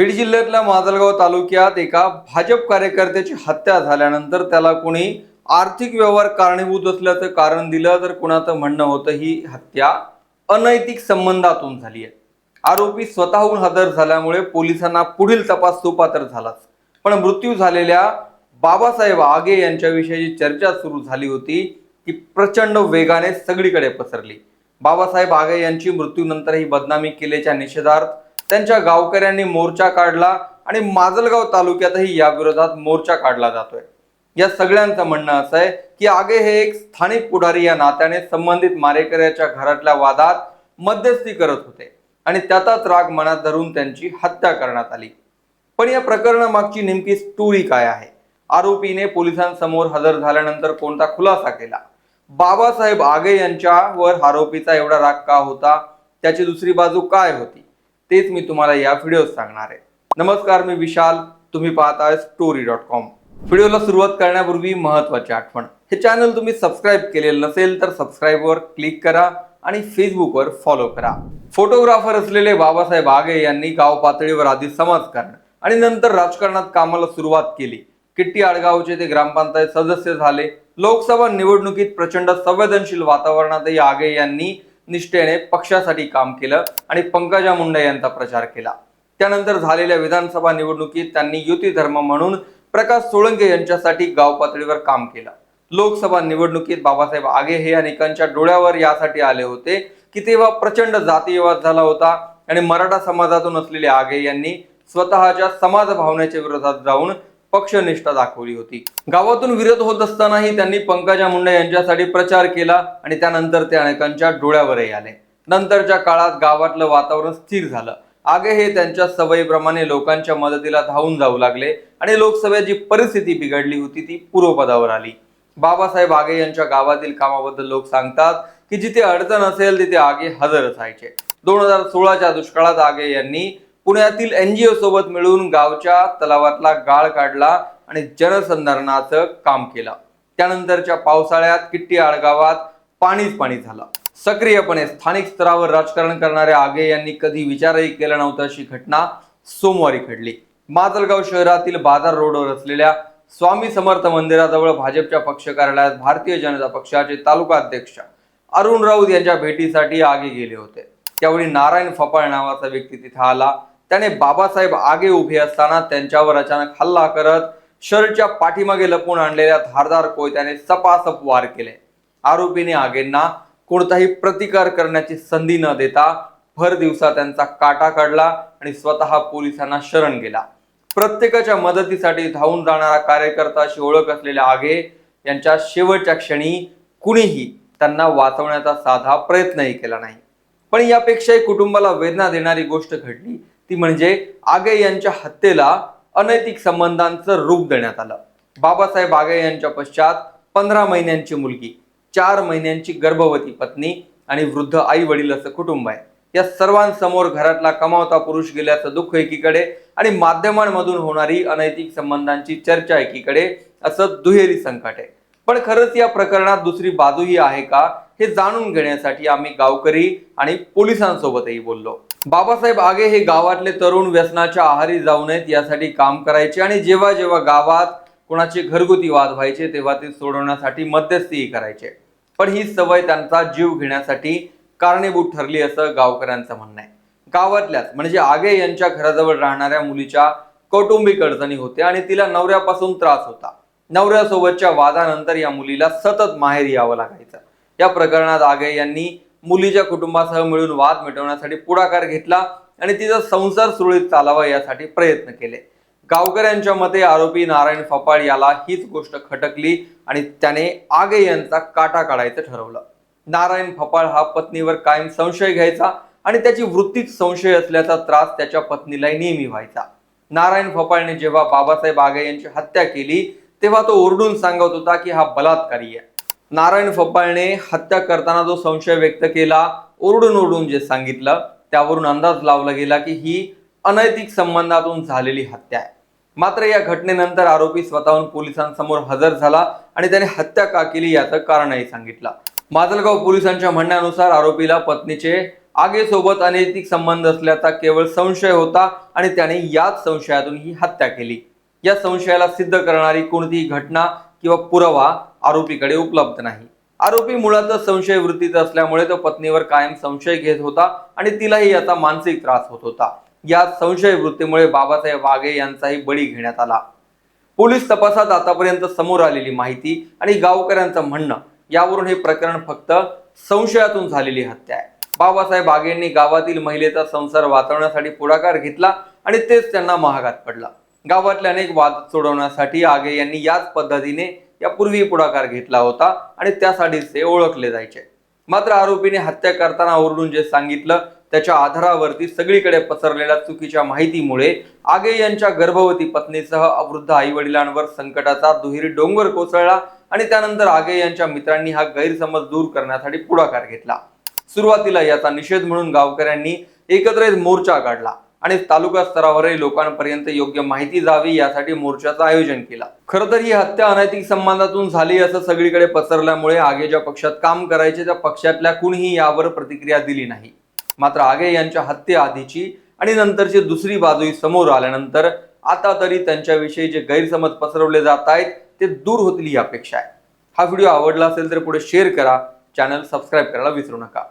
बीड जिल्ह्यातल्या माजलगाव तालुक्यात एका भाजप कार्यकर्त्याची हत्या झाल्यानंतर त्याला कोणी आर्थिक व्यवहार कारणीभूत असल्याचं कारण दिलं तर कुणाचं म्हणणं होतं ही हत्या अनैतिक संबंधातून झाली आहे. आरोपी स्वतःहून हजर झाल्यामुळे पोलिसांना पुढील तपास सुपात्र झालाच. पण मृत्यू झालेल्या बाबासाहेब आगे यांच्याविषयी चर्चा सुरू झाली होती की प्रचंड वेगाने सगळीकडे पसरली. बाबासाहेब आगे यांची मृत्यूनंतरही बदनामी केल्याच्या निषेधार्थ त्यांच्या गावकऱ्यांनी मोर्चा काढला आणि माजलगाव तालुक्यातही या विरोधात मोर्चा काढला जातोय. या सगळ्यांचं म्हणणं असं आहे की आगे हे एक स्थानिक पुढारी या नात्याने संबंधित मारेकऱ्याच्या घरातल्या वादात मध्यस्थी करत होते आणि त्याचाच राग मनात धरून त्यांची हत्या करण्यात आली. पण या प्रकरणामागची नेमकी स्टोरी काय आहे? आरोपीने पोलिसांसमोर हजर झाल्यानंतर कोणता खुलासा केला? बाबासाहेब आगे यांच्यावर आरोपीचा एवढा राग का होता? त्याची दुसरी बाजू काय होती? तेच मी तुम्हाला या व्हिडिओत सांगणार आहे. नमस्कार मी विशाल. तुम्ही पाहत आहे स्टोरी डॉट कॉम व्हिडिओला सुरुवात करण्यापूर्वी महत्वाची आठवण. हे चॅनल तुम्ही सबस्क्राईब केलेलं नसेल तर सबस्क्राईबवर क्लिक करा आणि फेसबुकवर फॉलो करा. फोटोग्राफर असलेले बाबासाहेब आगे यांनी गाव पातळीवर आधी समाजकारण आणि नंतर राजकारणात कामाला सुरुवात केली. किट्टी आडगावचे ते ग्रामपंचायत सदस्य झाले. लोकसभा निवडणुकीत प्रचंड संवेदनशील वातावरणातही आगे यांनी निष्ठेने पक्षासाठी काम केलं आणि पंकजा मुंडे यांचा प्रचार केला. त्यानंतर झालेल्या विधानसभा निवडणुकीत त्यांनी युती धर्म म्हणून प्रकाश सोळंके यांच्यासाठी गाव पातळीवर काम केलं. लोकसभा निवडणुकीत बाबासाहेब आगे हे अनेकांच्या डोळ्यावर यासाठी आले होते की तेव्हा प्रचंड जातीयवाद झाला होता आणि मराठा समाजातून असलेले आगे यांनी स्वतःच्या समाज भावनेच्या विरोधात जाऊन पक्षनिष्ठा दाखवली होती. गावातून विरोध होत असतानाही त्यांनी पंकजा मुंडे यांच्यासाठी प्रचार केला आणि त्यानंतर ते अनेकांच्या डोळ्यावरही आले. नंतरच्या काळात गावातलं वातावरण स्थिर झालं. आगे हे त्यांच्या सवयीप्रमाणे लोकांच्या मदतीला धावून जाऊ लागले आणि लोकसभेत जी परिस्थिती बिघडली होती ती पूर्वपदावर आली. बाबासाहेब आगे यांच्या गावातील कामाबद्दल लोक सांगतात की जिथे अडचण असेल तिथे आगे हजर असायचे दोन हजार सोळाच्या दुष्काळात आगे यांनी पुण्यातील एनजीओ सोबत मिळून गावच्या तलावातला गाळ काढला आणि जनसंधारणाचं काम केलं. त्यानंतरच्या पावसाळ्यात किट्टी आडगावात पाणीच पाणी झालं. सक्रियपणे स्थानिक स्तरावर राजकारण करणाऱ्या आगे यांनी कधी विचारही केला नव्हता अशी घटना सोमवारी घडली. माजलगाव शहरातील बाजार रोडवर असलेल्या स्वामी समर्थ मंदिराजवळ भाजपच्या पक्ष कार्यालयात भारतीय जनता पक्षाचे तालुका अध्यक्ष अरुण राऊत यांच्या भेटीसाठी आगे गेले होते. त्यावेळी नारायण फपाळ नावाचा व्यक्ती तिथे आला. त्याने बाबासाहेब आगे उभे असताना त्यांच्यावर अचानक हल्ला करत शर्टच्या पाठीमागे लपून आणलेल्या धारदार कोयत्याने सपासप वार केले. आरोपीने आगेंना कोणताही प्रतिकार करण्याची संधी न देता भर दिवसा त्यांचा काटा काढला आणि स्वतः पोलिसांना शरण गेला. प्रत्येकाच्या मदतीसाठी धावून जाणारा कार्यकर्ता अशी ओळख असलेल्या आगे यांच्या शेवटच्या क्षणी कुणीही त्यांना वाचवण्याचा साधा प्रयत्नही केला नाही. पण यापेक्षाही कुटुंबाला वेदना देणारी गोष्ट घडली. ती म्हणजे आगे यांच्या हत्येला अनैतिक संबंधांचं रूप देण्यात आलं. बाबासाहेब आगे यांच्या पश्चात पंधरा महिन्यांची मुलगी चार महिन्यांची गर्भवती पत्नी आणि वृद्ध आई वडील असं कुटुंब आहे. या सर्वांसमोर घरातला कमावता पुरुष गेल्याचं दुःख एकीकडे आणि माध्यमांमधून होणारी अनैतिक संबंधांची चर्चा एकीकडे असं दुहेरी संकट आहे. पण खरंच या प्रकरणात दुसरी बाजूही आहे का हे जाणून घेण्यासाठी आम्ही गावकरी आणि पोलिसांसोबतही बोललो. बाबासाहेब आगे हे गावातले तरुण व्यसनाच्या आहारी जाऊ नयेत यासाठी काम करायचे आणि जेव्हा जेव्हा गावात कोणाचे घरगुती वाद व्हायचे तेव्हा ते सोडवण्यासाठी मध्यस्थीही करायचे. पण ही सवय त्यांचा जीव घेण्यासाठी कारणीभूत ठरली असं गावकऱ्यांचं म्हणणं आहे. गावातल्याच म्हणजे आगे यांच्या घराजवळ राहणाऱ्या मुलीच्या कौटुंबिक अडचणी होत्या आणि तिला नवऱ्यापासून त्रास होता. नवऱ्यासोबतच्या वादानंतर या मुलीला सतत माहेर यावं लागायचं. या प्रकरणात आगे यांनी मुलीच्या कुटुंबासह मिळून वाद मिटवण्यासाठी पुढाकार घेतला आणि तिचा संसार सुरळीत चालावा यासाठी प्रयत्न केले. गावकऱ्यांच्या मते आरोपी नारायण फपाळ याला हीच गोष्ट खटकली आणि त्याने आगे यांचा काटा काढायचं ठरवलं. नारायण फपाळ हा पत्नीवर कायम संशय घ्यायचा आणि त्याची वृत्तीत संशय असल्याचा त्रास त्याच्या पत्नीलाही नेहमी व्हायचा. नारायण फपाळने जेव्हा बाबासाहेब आगे यांची हत्या केली तेव्हा तो ओरडून सांगत होता की हा बलात्कारी आहे. नारायण फप्पाळने हत्या करताना जो संशय व्यक्त केला ओरडून ओरडून जे सांगितलं त्यावरून अंदाज लावला गेला की ही अनैतिक संबंधातून झालेली हत्या आहे. मात्र या घटनेनंतर आरोपी स्वतःहून पोलिसांसमोर हजर झाला आणि त्याने हत्या का केली याचं कारणही सांगितलं. माजलगाव पोलिसांच्या म्हणण्यानुसार आरोपीला पत्नीचे आगेसोबत अनैतिक संबंध असल्याचा केवळ संशय होता आणि त्याने याच संशयातून ही हत्या केली. या संशयाला सिद्ध करणारी कोणतीही घटना किंवा पुरावा आरोपीकडे उपलब्ध नाही. आरोपी मुळातच संशय वृत्तीचा असल्यामुळे तो पत्नीवर कायम संशय घेत होता आणि तिलाही याचा मानसिक त्रास होत होता. या संशय वृत्तीमुळे बाबासाहेब वाघे यांचाही बळी घेण्यात आला. पोलीस तपासात आतापर्यंत समोर आलेली माहिती आणि गावकऱ्यांचं म्हणणं यावरून हे प्रकरण फक्त संशयातून झालेली हत्या आहे. बाबासाहेब वाघेंनी गावातील महिलेचा संसार वाचवण्यासाठी पुढाकार घेतला आणि तेच त्यांना महागात पडला. गावातले अनेक वाद सोडवण्यासाठी आगे यांनी याच पद्धतीने यापूर्वी पुढाकार घेतला होता आणि त्यासाठीच ते ओळखले जायचे. मात्र आरोपीने हत्या करताना ओरडून जे सांगितलं त्याच्या आधारावरती सगळीकडे पसरलेल्या चुकीच्या माहितीमुळे आगे यांच्या गर्भवती पत्नीसह अवृद्ध आई वडिलांवर संकटाचा दुहेरी डोंगर कोसळला आणि त्यानंतर आगे यांच्या मित्रांनी हा गैरसमज दूर करण्यासाठी पुढाकार घेतला. सुरुवातीला याचा निषेध म्हणून गावकऱ्यांनी एकत्रित मोर्चा काढला. आणि तालुका स्तरावरही लोकांपर्यंत योग्य माहिती जावी यासाठी मोर्चाचं आयोजन केलं. खरं तर ही हत्या अनैतिक संबंधातून झाली असं सगळीकडे पसरल्यामुळे आगे ज्या पक्षात काम करायचे त्या पक्षातल्या कुणीही यावर प्रतिक्रिया दिली नाही. मात्र आगे यांच्या हत्येआधीची आणि नंतरची दुसरी बाजूही समोर आल्यानंतर आता तरी त्यांच्याविषयी जे गैरसमज पसरवले जात आहेत ते दूर होतील ही अपेक्षा आहे. हा व्हिडिओ आवडला असेल तर पुढे शेअर करा चॅनल सबस्क्राईब करायला विसरू नका.